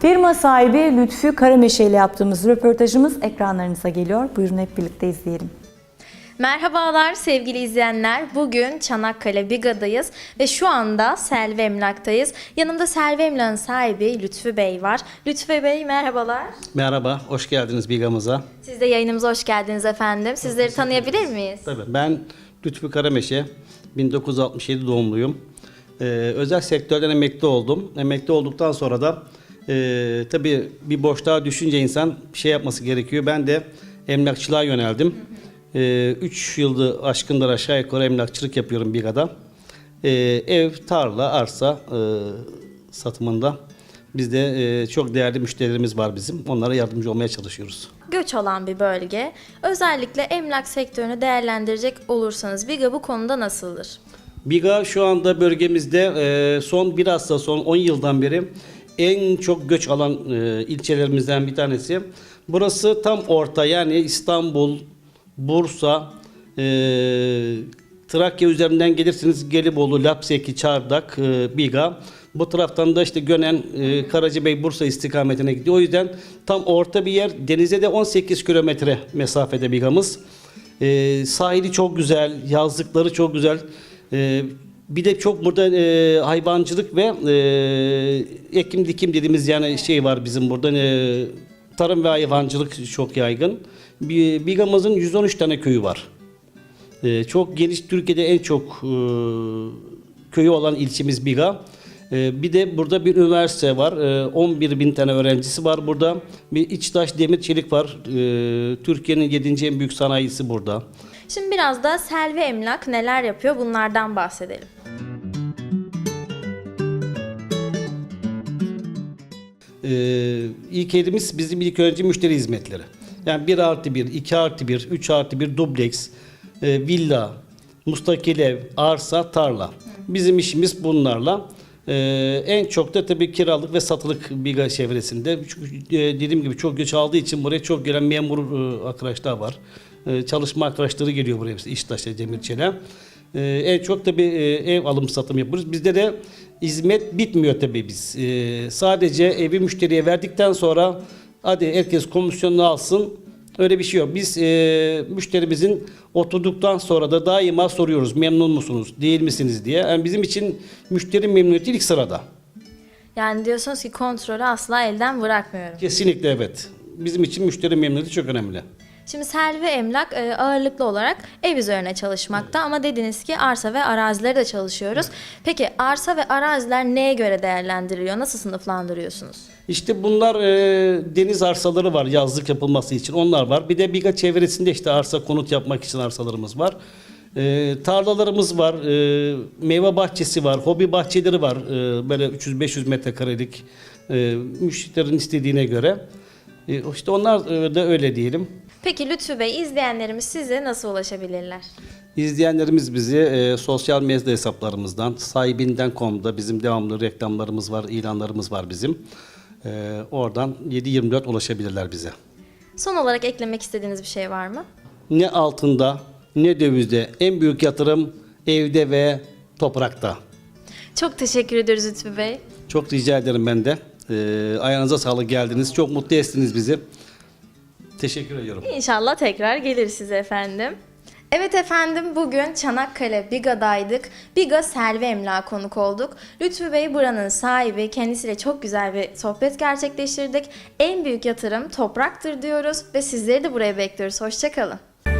Firma sahibi Lütfü Karameşe ile yaptığımız röportajımız ekranlarınıza geliyor. Buyurun hep birlikte izleyelim. Merhabalar sevgili izleyenler. Bugün Çanakkale Biga'dayız ve şu anda Selvi Emlak'tayız. Yanımda Selvi Emlak'ın sahibi Lütfü Bey var. Lütfü Bey merhabalar. Merhaba, hoş geldiniz Bigamıza. Siz de yayınımıza hoş geldiniz efendim. Sizleri tanıyabilir miyiz? Tabii ben Lütfü Karameşe, 1967 doğumluyum. Ee, özel sektörden emekli oldum. Emekli olduktan sonra da e, tabii bir boşluğa düşünce insan bir şey yapması gerekiyor. Ben de emlakçılığa yöneldim. 3 yıldır aşkındır aşağı yukarı emlakçılık yapıyorum Biga'da. Ee, ev, tarla, arsa e, satımında bizde e, çok değerli müşterilerimiz var bizim. Onlara yardımcı olmaya çalışıyoruz. Göç olan bir bölge. Özellikle emlak sektörünü değerlendirecek olursanız Biga bu konuda nasıldır? Biga şu anda bölgemizde e, son biraz da son 10 yıldan beri en çok göç alan e, ilçelerimizden bir tanesi. Burası tam orta yani İstanbul, Bursa, e, Trakya üzerinden gelirsiniz Gelibolu, Lapseki, Çardak, e, Biga. Bu taraftan da işte Gönen, e, Karacabey, Bursa istikametine gidiyor. O yüzden tam orta bir yer. Denize de 18 kilometre mesafede Biga'mız. E, sahili çok güzel, yazlıkları çok güzel. E, bir de çok burada e, hayvancılık ve e, ekim dikim dediğimiz yani şey var bizim burada. E, tarım ve hayvancılık çok yaygın. Biga'mızın 113 tane köyü var. E, çok geniş Türkiye'de en çok e, köyü olan ilçemiz Biga. E, bir de burada bir üniversite var. E, 11 bin tane öğrencisi var burada. Bir İçtaş Demir Çelik var. E, Türkiye'nin 7. en büyük sanayisi burada. Şimdi biraz da Selvi Emlak neler yapıyor bunlardan bahsedelim. Ee, ilk elimiz bizim ilk önce müşteri hizmetleri. Yani 1 artı 1, 2 artı 1, 3 artı 1 dubleks, e, villa, mustakil ev, arsa, tarla. Bizim işimiz bunlarla. Ee, en çok da tabii kiralık ve satılık Biga çevresinde. Çünkü e, dediğim gibi çok göç aldığı için buraya çok gelen memur e, arkadaşlar var. E, çalışma arkadaşları geliyor buraya. işte İştaş'a, Demirçel'e. Ee, en çok tabii e, ev alım satım yapıyoruz. Bizde de hizmet bitmiyor tabii biz. Ee, sadece evi müşteriye verdikten sonra hadi herkes komisyonunu alsın. Öyle bir şey yok. Biz e, müşterimizin oturduktan sonra da daima soruyoruz memnun musunuz, değil misiniz diye. Yani bizim için müşteri memnuniyeti ilk sırada. Yani diyorsunuz ki kontrolü asla elden bırakmıyorum. Kesinlikle evet. Bizim için müşteri memnuniyeti çok önemli. Şimdi Selvi Emlak e, ağırlıklı olarak ev üzerine çalışmakta ama dediniz ki arsa ve arazileri de çalışıyoruz. Peki arsa ve araziler neye göre değerlendiriliyor? Nasıl sınıflandırıyorsunuz? İşte bunlar e, deniz arsaları var yazlık yapılması için onlar var. Bir de Biga çevresinde işte arsa konut yapmak için arsalarımız var. E, tarlalarımız var, e, meyve bahçesi var, hobi bahçeleri var. E, böyle 300-500 metrekarelik e, müşterilerin istediğine göre. E, işte onlar e, da öyle diyelim. Peki Lütfü Bey izleyenlerimiz size nasıl ulaşabilirler? İzleyenlerimiz bizi e, sosyal medya hesaplarımızdan, sahibinden.com'da bizim devamlı reklamlarımız var, ilanlarımız var bizim. E, oradan 7-24 ulaşabilirler bize. Son olarak eklemek istediğiniz bir şey var mı? Ne altında ne dövizde en büyük yatırım evde ve toprakta. Çok teşekkür ediyoruz Lütfü Bey. Çok rica ederim ben de. E, ayağınıza sağlık geldiniz. Çok mutlu ettiniz bizi. Teşekkür ediyorum. İnşallah tekrar gelir size efendim. Evet efendim bugün Çanakkale Biga'daydık. Biga Selvi Emlak'a konuk olduk. Lütfü Bey buranın sahibi. Kendisiyle çok güzel bir sohbet gerçekleştirdik. En büyük yatırım topraktır diyoruz ve sizleri de buraya bekliyoruz. Hoşçakalın.